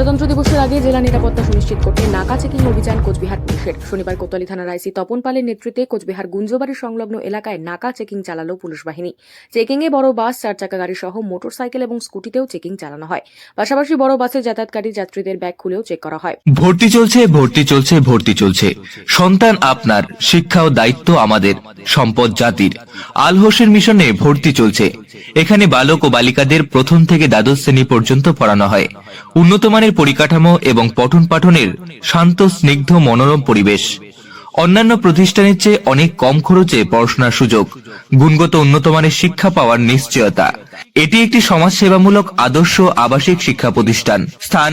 প্রজাতন্ত্র দিবসের আগে জেলা নিরাপত্তা সুনিশ্চিত করতে নাকা চেকিং অভিযান কোচবিহার পুলিশের। শনিবার কোতোয়ালি থানার আইসি তপন পালের নেতৃত্বে কোচবিহার গুঞ্জবাড়ি সংলগ্ন এলাকায় নাকা চেকিং চালালো পুলিশ বাহিনী। চেকিংয়ে বড় বাস, চার চাকা গাড়ি সহ মোটরসাইকেল এবং স্কুটিতেও চেকিং চালানো হয়। পাশাপাশি বড় বাসে যাতায়াতকারী যাত্রীদের ব্যাগ খুলেও চেক করা হয়। ভর্তি চলছে ভর্তি চলছে ভর্তি চলছে। সন্তান আপনার, শিক্ষা ও দায়িত্ব আমাদের, সম্পদ জাতির। আল হোসেন মিশনে ভর্তি চলছে। এখানে বালক ও বালিকাদের প্রথম থেকে দ্বাদশ শ্রেণি পর্যন্ত পড়ানো হয়। উন্নত মানের পরিকাঠামো এবং পঠন পাঠনের শান্ত, স্নিগ্ধ, মনোরম পরিবেশ। অন্যান্য প্রতিষ্ঠানের চেয়ে অনেক কম খরচে পড়াশোনার সুযোগ, গুণগত উন্নত মানের শিক্ষা পাওয়ার নিশ্চয়তা। এটি একটি সমাজ সেবামূলক আদর্শ আবাসিক শিক্ষা প্রতিষ্ঠান। স্থান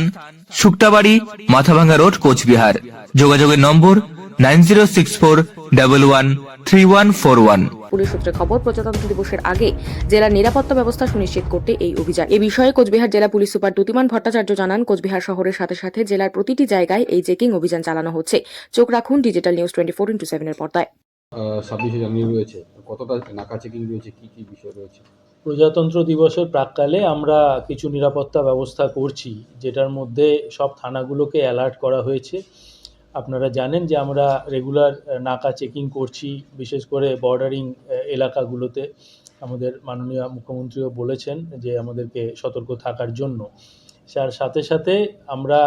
শুক্তাবাড়ি, মাথাভাঙ্গা রোড, কোচবিহার। যোগাযোগের নম্বর nine zero six four double one three one four one. Police সূত্রে খবর প্রজাতন্ত্র দিবসের আগে জেলার নিরাপত্তা ব্যবস্থা সুনিশ্চিত করতে এই অভিযান এ বিষয়ে কোচবিহার জেলা পুলিশ সুপার দ্যুতিমান ভট্টাচার্য জানান কোচবিহার শহরের সাথে সাথে জেলার প্রতিটি জায়গায় এই চেকিং অভিযান চালানো হচ্ছে। চোখ রাখুন digital news twenty four into সেভেনের পর্দায়। ছাব্বিশে জানুয়ারি রয়েছে। কতটা নাকা চেকিং রয়েছে? কি কি বিষয় রয়েছে? প্রজাতন্ত্র দিবসের প্রাককালে আমরা কিছু নিরাপত্তা ব্যবস্থা করছি যেটার মধ্যে সব থানাগুলোকে অ্যালার্ট করা হয়েছে। আপনারা জানেন যে আমরা রেগুলার নাকা চেকিং করছি, বিশেষ করে বর্ডারিং এলাকাগুলোতে। আমাদের মাননীয় মুখ্যমন্ত্রীও বলেছেন যে আমাদেরকে সতর্ক থাকার জন্য। তার সাথে সাথে আমরা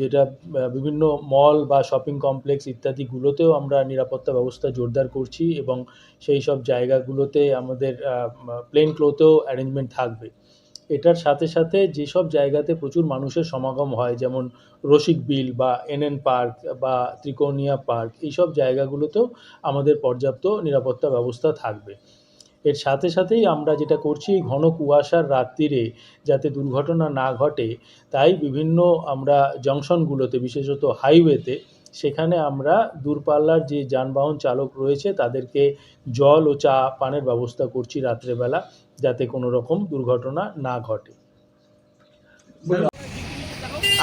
যেটা বিভিন্ন মল বা শপিং কমপ্লেক্স ইত্যাদিগুলোতেও আমরা নিরাপত্তা ব্যবস্থা জোরদার করছি এবং সেই সব জায়গাগুলোতে আমাদের প্লেন ক্লোথেও অ্যারেঞ্জমেন্ট থাকবে। এটার সাথে সাথে যেসব জায়গাতে প্রচুর মানুষের সমাগম হয়, যেমন রসিক বিল বা এনএন পার্ক বা ত্রিকোণিয়া পার্ক, এইসব জায়গাগুলোতেও আমাদের পর্যাপ্ত নিরাপত্তা ব্যবস্থা থাকবে। এর সাথে সাথেই আমরা যেটা করছি, এই ঘন কুয়াশার রাত্রিরে যাতে দুর্ঘটনা না ঘটে, তাই বিভিন্ন আমরা জংশনগুলোতে, বিশেষত হাইওয়েতে, সেখানে আমরা দূরপাল্লার যে যানবাহন চালক রয়েছে, তাদেরকে জল ও চা পানের ব্যবস্থা করছি রাত্রেবেলা। যাতে কোনো রকম দুর্ঘটনা না ঘটে।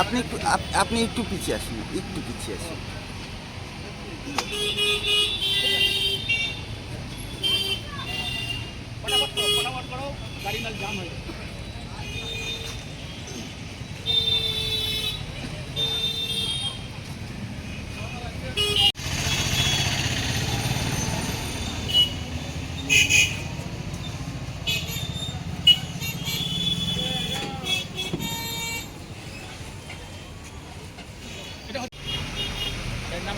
আপনি একটু আপনি একটু পিছিয়ে আসুন একটু পিছিয়ে আসুন। You